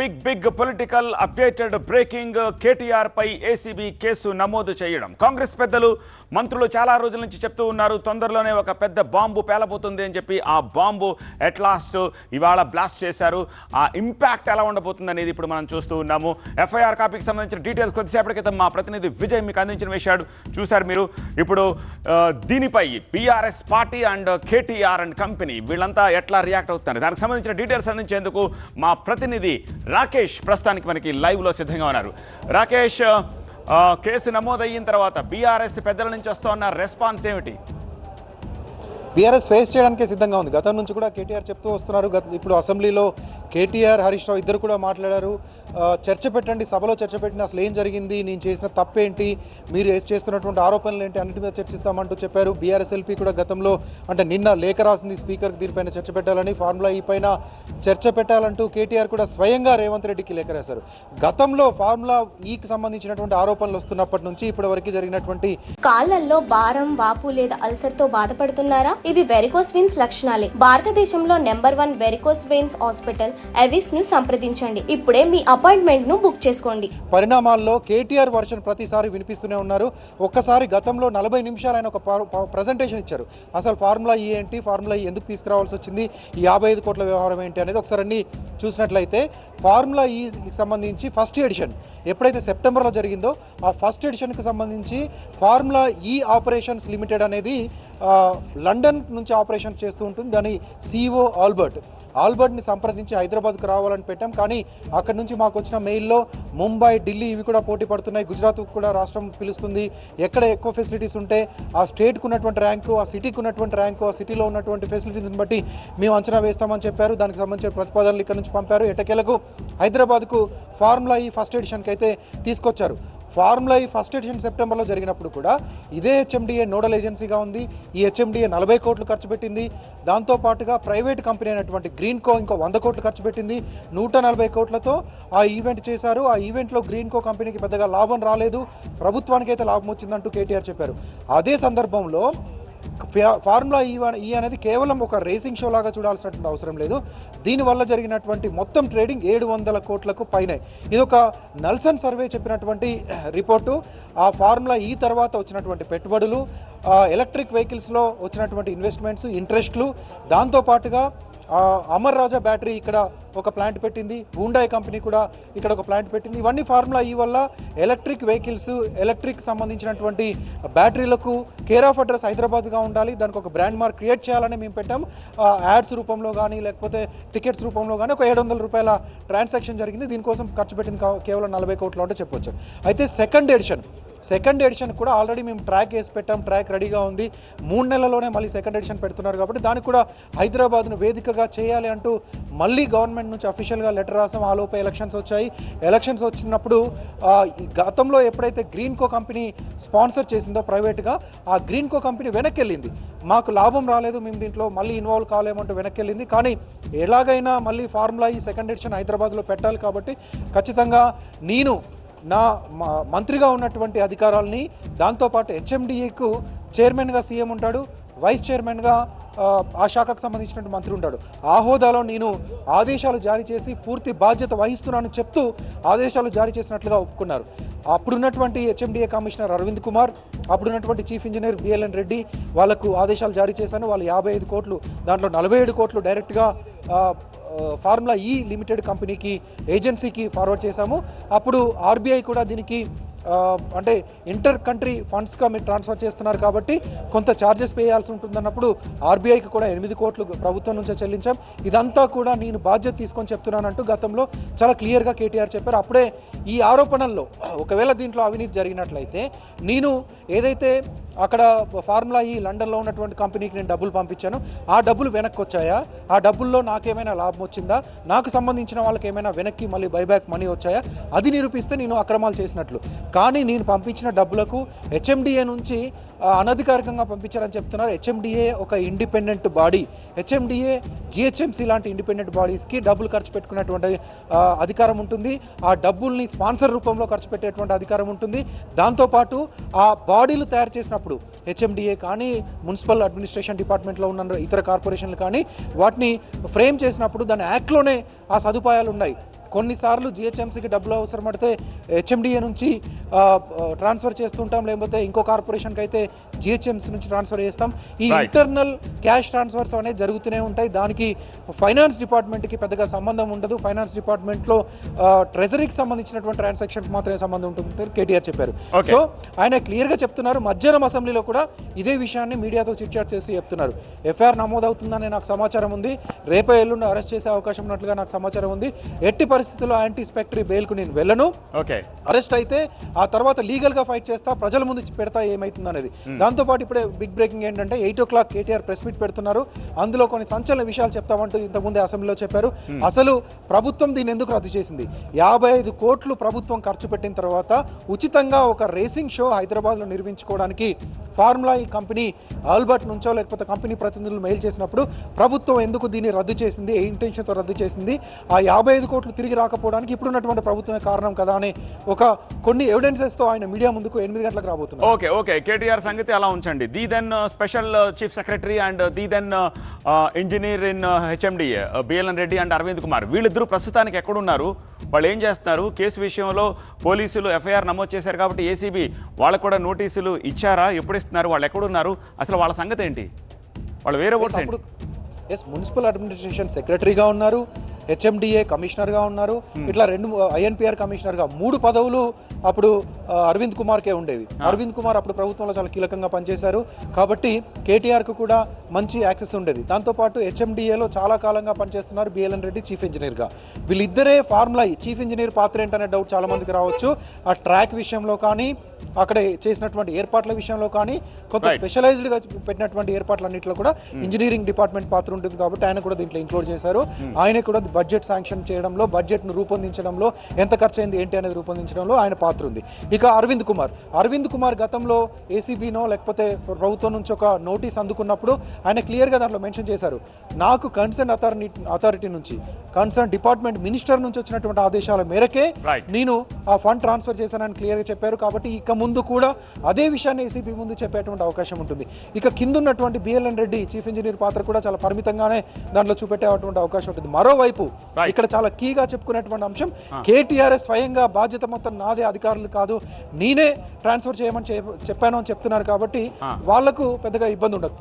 Big big political updated breaking KTR పై ACB case నమోదు చేయడం. కాంగ్రెస్ పెద్దలు మంత్రులు చాలా రోజుల నుంచి చెప్తూ ఉన్నారు తొందరలోనే ఒక పెద్ద బాంబు పేలబోతుంది అని చెప్పి. ఆ బాంబు ఎట్ లాస్ట్ ఇవాళ బ్లాస్ట్ చేశారు. ఆ ఇంపాక్ట్ ఎలా ఉండబోతుంది అనేది ఇప్పుడు మనం చూస్తూ ఉన్నాము. ఎఫ్ఐఆర్ కాపీకి సంబంధించిన డీటెయిల్స్ కొద్దిసేపటి క్రితం మా ప్రతినిధి విజయ్ మీకు అందించిన విషయాలు చూశారు మీరు. ఇప్పుడు దీనిపై BRS party and KTR and company వీళ్ళంతా ఎట్లా రియాక్ట్ అవుతున్నారు? దానికి సంబంధించిన డీటెయిల్స్ అందించేందుకు మా ప్రతినిధి రాకేష్ ప్రస్తుతానికి మనకి లైవ్లో సిద్ధంగా ఉన్నారు. రాకేష్ ఆ, కేసు నమోదయిన తర్వాత బీఆర్ఎస్ పెద్దల నుంచి వస్తున్న రెస్పాన్స్ ఏమిటి? బీఆర్ఎస్ ఫేస్ చేయడానికే సిద్ధంగా ఉంది. గతం నుంచి కూడా కేటీఆర్ చెప్తూ వస్తున్నారు. గత ఇప్పుడు అసెంబ్లీలో కేటీఆర్ హరీష్ రావు ఇద్దరు కూడా మాట్లాడారు. చర్చ పెట్టండి సభలో చర్చ పెట్టిన అసలు ఏం జరిగింది నేను చేసిన తప్పేంటి మీరు చేస్తున్నటువంటి ఆరోపణలు ఏంటి అన్నిటి మీద చర్చిస్తామంటూ చెప్పారు. బీఆర్ఎస్ ఎల్పీ కూడా గతంలో అంటే నిన్న లేఖ రాసింది స్పీకర్కి దీనిపైన చర్చ పెట్టాలని ఫార్ములా ఈ పైన చర్చ పెట్టాలంటూ కేటీఆర్ కూడా స్వయంగా రేవంత్ రెడ్డికి లేఖ రాశారు. గతంలో ఫార్ములా ఈకి సంబంధించినటువంటి ఆరోపణలు వస్తున్నప్పటి నుంచి ఇప్పటి వరకు జరిగినటువంటి కాళ్ళల్లో భారం వాపు లేదా అల్సర్తో బాధపడుతున్నారా? ఇవి వెరికోస్ వెయిన్స్ లక్షణాలే. భారతదేశంలో number one varicose veins hospital ఎవిస్ను సంప్రదించండి. ఇప్పుడే మీ అపాయింట్మెంట్ను బుక్ చేసుకోండి. పరిణామాల్లో కేటీఆర్ వర్షన్ ప్రతిసారి వినిపిస్తూనే ఉన్నారు. ఒక్కసారి గతంలో నలభై నిమిషాలు ఆయన ఒక ప్రజెంటేషన్ ఇచ్చారు. అసలు ఫార్ములా ఈ e ఏంటి? ఫార్ములా ఈ e ఎందుకు తీసుకురావాల్సి వచ్చింది? ఈ యాభై ఐదు కోట్ల వ్యవహారం ఏంటి అనేది ఒకసారి అన్ని చూసినట్లయితే ఫార్ములా ఈకి e సంబంధించి ఫస్ట్ ఎడిషన్ ఎప్పుడైతే సెప్టెంబర్లో జరిగిందో ఆ ఫస్ట్ ఎడిషన్కి సంబంధించి ఫార్ములా ఈ ఆపరేషన్స్ లిమిటెడ్ అనేది లండన్ నుంచి ఆపరేషన్స్ చేస్తూ ఉంటుంది. దాని సిఇఓ ఆల్బర్ట్ ఆల్బర్ట్ని సంప్రదించి హైదరాబాద్కు రావాలని పెట్టాం. కానీ అక్కడ నుంచి మాకు వచ్చిన మెయిల్లో ముంబై ఢిల్లీ ఇవి కూడా పోటీ పడుతున్నాయి. గుజరాత్ కూడా రాష్ట్రం పిలుస్తుంది. ఎక్కడ ఎక్కువ ఫెసిలిటీస్ ఉంటే ఆ స్టేట్కు ఉన్నటువంటి ర్యాంకు ఆ సిటీకి ఉన్నటువంటి ర్యాంకు ఆ సిటీలో ఉన్నటువంటి ఫెసిలిటీస్ని బట్టి మేము అంచనా వేస్తామని చెప్పారు. దానికి సంబంధించిన ప్రతిపాదనలు ఇక్కడ నుంచి పంపారు. ఎటకేలకు హైదరాబాద్కు ఫార్ములా ఈ ఫస్ట్ ఎడిషన్కి అయితే తీసుకొచ్చారు. ఫార్ములా ఈ ఫస్ట్ ఎడిషన్ సెప్టెంబర్లో జరిగినప్పుడు కూడా ఇదే హెచ్ఎండిఏ నోడల్ ఏజెన్సీగా ఉంది. ఈ హెచ్ఎండిఏ నలభై కోట్లు ఖర్చు పెట్టింది. దాంతో పాటుగా ప్రైవేట్ కంపెనీ అయినటువంటి గ్రీన్ కో ఇంకో వంద కోట్లు ఖర్చు పెట్టింది. నూట నలభై కోట్లతో ఆ ఈవెంట్ చేశారు. ఆ ఈవెంట్లో గ్రీన్ కో కంపెనీకి పెద్దగా లాభం రాలేదు. ప్రభుత్వానికైతే లాభం వచ్చిందంటూ కేటీఆర్ చెప్పారు. అదే సందర్భంలో ఫార్ములా ఈ ఈ అనేది కేవలం ఒక రేసింగ్ షో లాగా చూడాల్సినటువంటి అవసరం లేదు. దీనివల్ల జరిగినటువంటి మొత్తం ట్రేడింగ్ ఏడు వందల కోట్లకు పైనే. ఇది ఒక నల్సన్ సర్వే చెప్పినటువంటి రిపోర్టు. ఆ ఫార్ములా ఈ తర్వాత వచ్చినటువంటి పెట్టుబడులు ఎలక్ట్రిక్ వెహికల్స్లో వచ్చినటువంటి ఇన్వెస్ట్మెంట్స్ ఇంట్రెస్ట్లు దాంతోపాటుగా అమర్ రాజా బ్యాటరీ ఇక్కడ ఒక ప్లాంట్ పెట్టింది. హూండాయ్ కంపెనీ కూడా ఇక్కడ ఒక ప్లాంట్ పెట్టింది. ఇవన్నీ ఫార్ములా ఈ వల్ల ఎలక్ట్రిక్ వెహికల్స్ ఎలక్ట్రిక్ సంబంధించినటువంటి బ్యాటరీలకు కేర్ ఆఫ్ అడ్రస్ హైదరాబాద్గా ఉండాలి. దానికి ఒక బ్రాండ్ మార్క్ క్రియేట్ చేయాలని మేము పెట్టాం. యాడ్స్ రూపంలో కానీ లేకపోతే టికెట్స్ రూపంలో కానీ ఒక ఏడు వందల రూపాయల ట్రాన్సాక్షన్ జరిగింది. దీనికోసం ఖర్చు పెట్టింది కేవలం నలభై కోట్లు అంటే చెప్పొచ్చు. అయితే సెకండ్ ఎడిషన్ సెకండ్ ఎడిషన్ కూడా ఆల్రెడీ మేము ట్రాక్ వేసి పెట్టాం ట్రాక్ రెడీగా ఉంది. మూడు నెలల్లోనే మళ్ళీ సెకండ్ ఎడిషన్ పెడుతున్నారు కాబట్టి దానికి కూడా హైదరాబాద్ను వేదికగా చేయాలి అంటూ మళ్ళీ గవర్నమెంట్ నుంచి అఫీషియల్గా లెటర్ రాసాం. ఆలోపు ఎలక్షన్స్ వచ్చాయి. ఎలక్షన్స్ వచ్చినప్పుడు గతంలో ఎప్పుడైతే గ్రీన్ కో కంపెనీ స్పాన్సర్ చేసిందో ప్రైవేట్గా ఆ గ్రీన్ కో కంపెనీ వెనక్కి వెళ్ళింది మాకు లాభం రాలేదు మేము దీంట్లో మళ్ళీ ఇన్వాల్వ్ కాలేమంటూ వెనక్కి వెళ్ళింది కానీ ఎలాగైనా మళ్ళీ ఫార్ములా ఈ సెకండ్ ఎడిషన్ హైదరాబాద్లో పెట్టాలి కాబట్టి ఖచ్చితంగా నేను నా మ- మంత్రిగా ఉన్నటువంటి అధికారాలని దాంతోపాటు హెచ్ఎండిఏకు చైర్మన్గా సీఎం ఉంటాడు వైస్ చైర్మన్గా ఆ, శాఖకు సంబంధించినటువంటి మంత్రి ఉంటాడు. ఆ హోదాలో నేను ఆదేశాలు జారీ చేసి పూర్తి బాధ్యత వహిస్తున్నానని చెప్తూ ఆదేశాలు జారీ చేసినట్లుగా ఒప్పుకున్నారు. అప్పుడున్నటువంటి హెచ్ఎండిఏ కమిషనర్ అరవింద్ కుమార్ అప్పుడున్నటువంటి చీఫ్ ఇంజనీర్ బిఎల్ఎన్ రెడ్డి వాళ్ళకు ఆదేశాలు జారీ చేశాను. వాళ్ళు యాభై ఐదు కోట్లు దాంట్లో నలభై ఏడు కోట్లు డైరెక్ట్గా ఫార్ములా ఈ లిమిటెడ్ కంపెనీకి ఏజెన్సీకి ఫార్వర్డ్ చేశాము. అప్పుడు ఆర్బీఐ కూడా దీనికి అంటే ఇంటర్ కంట్రీ ఫండ్స్గా మీరు ట్రాన్స్ఫర్ చేస్తున్నారు కాబట్టి కొంత ఛార్జెస్ పే చేయాల్సి ఉంటుందన్నప్పుడు ఆర్బీఐకి కూడా ఎనిమిది కోట్లు ప్రభుత్వం నుంచే చెల్లించాం. ఇదంతా కూడా నేను బాధ్యత తీసుకొని చెప్తున్నానంటూ గతంలో చాలా క్లియర్గా కేటీఆర్ చెప్పారు. అప్పుడే ఈ ఆరోపణల్లో ఒకవేళ దీంట్లో అవినీతి జరిగినట్లయితే నేను ఏదైతే అక్కడ ఫార్ములా ఈ లండన్లో ఉన్నటువంటి కంపెనీకి నేను డబ్బులు పంపించాను. ఆ డబ్బులు వెనక్కి వచ్చాయా ఆ డబ్బుల్లో నాకేమైనా లాభం వచ్చిందా? నాకు సంబంధించిన వాళ్ళకి ఏమైనా వెనక్కి మళ్ళీ బైబ్యాక్ మనీ వచ్చాయా? అది నిరూపిస్తే నేను అక్రమాలు చేసినట్లు. కానీ నేను పంపించిన డబ్బులకు హెచ్ఎండిఏ నుంచి అనధికారికంగా పంపించారని చెప్తున్నారు. హెచ్ఎండిఏ ఒక ఇండిపెండెంట్ బాడీ. హెచ్ఎండిఏ జిహెచ్ఎంసీ లాంటి ఇండిపెండెంట్ బాడీస్కి డబ్బులు ఖర్చు పెట్టుకునేటువంటి అధికారం ఉంటుంది. ఆ డబ్బుల్ని స్పాన్సర్ రూపంలో ఖర్చు పెట్టేటువంటి అధికారం ఉంటుంది. దాంతోపాటు ఆ బాడీలు తయారు చేసినప్పుడు హెచ్ఎండిఏ కానీ మున్సిపల్ అడ్మినిస్ట్రేషన్ డిపార్ట్మెంట్లో ఉన్న ఇతర కార్పొరేషన్లు కానీ వాటిని ఫ్రేమ్ చేసినప్పుడు దాని యాక్ట్లోనే ఆ సదుపాయాలు ఉన్నాయి. కొన్నిసార్లు జిహెచ్ఎంసీకి డబ్బులు అవసరం పడితే హెచ్ఎండిఏ నుంచి ట్రాన్స్ఫర్ చేస్తుంటాం లేకపోతే ఇంకో కార్పొరేషన్కి అయితే జిహెచ్ఎంసీ నుంచి ట్రాన్స్ఫర్ చేస్తాం. ఈ. ఇంటర్నల్ క్యాష్ ట్రాన్స్ఫర్స్ అనేది జరుగుతూనే ఉంటాయి. దానికి ఫైనాన్స్ డిపార్ట్మెంట్కి పెద్దగా సంబంధం ఉండదు. ఫైనాన్స్ డిపార్ట్మెంట్లో ట్రెజరీకి సంబంధించినటువంటి ట్రాన్సాక్షన్కి మాత్రమే సంబంధం ఉంటుంది కేటీఆర్ చెప్పారు. సో ఆయన క్లియర్గా చెప్తున్నారు. మధ్యాహ్నం అసెంబ్లీలో కూడా ఇదే విషయాన్ని మీడియాతో చిట్చాట్ చేసి చెప్తున్నారు. ఎఫ్ఐఆర్ నమోదవుతుందని నాకు సమాచారం ఉంది. రేపే ఎల్లుండి అరెస్ట్ చేసే అవకాశం ఉన్నట్లుగా నాకు సమాచారం ఉంది. ఎట్టి పరిస్థితుల్లో యాంటీ స్పెక్టరీ బెయిల్కు నేను వెళ్ళను. అరెస్ట్ అయితే ఆ తర్వాత లీగల్గా ఫైట్ చేస్తా ప్రజల ముందు పెడతా ఏమైతుంది అనేది దాంతో పాటు ఇప్పుడే బిగ్ బ్రేకింగ్ ఏంటంటే eight o'clock KTR press meet పెడుతున్నారు. అందులో కొన్ని సంచలన విషయాలు చెప్తామంటూ ఇంతకుముందే అసెంబ్లీలో చెప్పారు. అసలు ప్రభుత్వం దీన్ని ఎందుకు రద్దు చేసింది? యాభై ఐదు కోట్లు ప్రభుత్వం ఖర్చు పెట్టిన తర్వాత ఉచితంగా ఒక రేసింగ్ షో హైదరాబాద్లో నిర్మించుకోవడానికి ఫార్ములా ఈ కంపెనీ ఆల్బర్ట్ నుంచో లేకపోతే కంపెనీ ప్రతినిధులు మెయిల్ చేసినప్పుడు ప్రభుత్వం ఎందుకు దీన్ని రద్దు చేసింది? ఏ ఇంటెన్షన్తో రద్దు చేసింది? ఆ యాభై ఐదు కోట్లు తిరిగి రాకపోవడానికి ఇప్పుడున్నటువంటి ప్రభుత్వమే కారణం కదా అని ఒక కొన్ని ఎవిడెన్సెస్తో ఆయన మీడియా ముందుకు ఎనిమిది గంటలకు రాబోతున్నారు. Okay okay. కేటీఆర్ సంగతి అలా ఉంచండి. The then uh, special uh, chief secretary and uh, the then engineer in HMDA BLN Reddy and Arvind Kumar. వీళ్ళిద్దరూ ప్రస్తుతానికి ఎక్కడున్నారు? వాళ్ళు ఏం చేస్తున్నారు? కేసు విషయంలో పోలీసులు ఎఫ్ఐఆర్ నమోదు చేశారు కాబట్టి ఏసీబీ వాళ్ళకు కూడా నోటీసులు ఇచ్చారా? ఎప్పుడు ఇస్తున్నారు వాళ్ళు ఎక్కడున్నారు? అసలు వాళ్ళ సంగతి ఏంటి? వాళ్ళు వేరే ఓట్స్ ఎస్ మున్సిపల్ అడ్మినిస్ట్రేషన్ సెక్రటరీగా ఉన్నారు. హెచ్ఎండిఏ కమిషనర్గా ఉన్నారు. ఇట్లా రెండు ఐఎన్పిఆర్ కమిషనర్గా మూడు పదవులు అప్పుడు అరవింద్ కుమార్కే ఉండేవి. అరవింద్ కుమార్ అప్పుడు ప్రభుత్వంలో చాలా కీలకంగా పనిచేశారు. కాబట్టి కేటీఆర్కు కూడా మంచి యాక్సెస్ ఉండేది. దాంతోపాటు హెచ్ఎండిఏలో చాలా కాలంగా పనిచేస్తున్నారు బిఎల్ఎన్ రెడ్డి చీఫ్ ఇంజనీర్గా. వీళ్ళిద్దరే ఫార్ములా చీఫ్ ఇంజనీర్ పాత్ర ఏంటనే డౌట్ చాలా మందికి రావచ్చు. ఆ ట్రాక్ విషయంలో కానీ అక్కడ చేసినటువంటి ఏర్పాట్ల విషయంలో కానీ కొంత. స్పెషలైజ్డ్గా పెట్టినటువంటి ఏర్పాట్లన్నింటిలో కూడా ఇంజనీరింగ్ డిపార్ట్మెంట్ పాత్ర ఉంటుంది కాబట్టి ఆయన కూడా దీంట్లో ఇంక్లూడ్ చేశారు. ఆయన కూడా బడ్జెట్ శాంక్షన్ చేయడంలో బడ్జెట్ను రూపొందించడంలో ఎంత ఖర్చు అయింది ఏంటి అనేది రూపొందించడంలో ఆయన పాత్ర ఉంది. ఇక అరవింద్ కుమార్. అరవింద్ కుమార్ గతంలో ఏసీబీనో లేకపోతే ప్రభుత్వం నుంచి ఒక నోటీస్ అందుకున్నప్పుడు ఆయన క్లియర్గా దాంట్లో మెన్షన్ చేశారు. నాకు కన్సర్న్ అథారిటీ అథారిటీ నుంచి కన్సర్న్ డిపార్ట్మెంట్ మినిస్టర్ నుంచి వచ్చినటువంటి ఆదేశాల మేరకే. నేను ఆ ఫండ్ ట్రాన్స్ఫర్ చేశానని క్లియర్గా చెప్పారు. కాబట్టి ఇక ముందు కూడా అదే విషయాన్ని ఏసీపీ ముందు చెప్పేటువంటి అవకాశం ఉంటుంది. ఇక కింద ఉన్నటువంటి బిఎల్ఎన్ రెడ్డి చీఫ్ ఇంజనీర్ పాత్ర కూడా చాలా పరిమితంగానే దాంట్లో చూపెట్టేటువంటి అవకాశం ఉంటుంది. మరోవైపు. ఇక్కడ చాలా కీగా చెప్పుకునేటువంటి అంశం. కేటీఆర్ స్వయంగా బాధ్యత మొత్తం నాదే అధికారులు కాదు. నేనే ట్రాన్స్ఫర్ చేయమని చెప్- చెప్పాను అని చెప్తున్నారు కాబట్టి వాళ్ళకు పెద్దగా ఇబ్బంది ఉండదు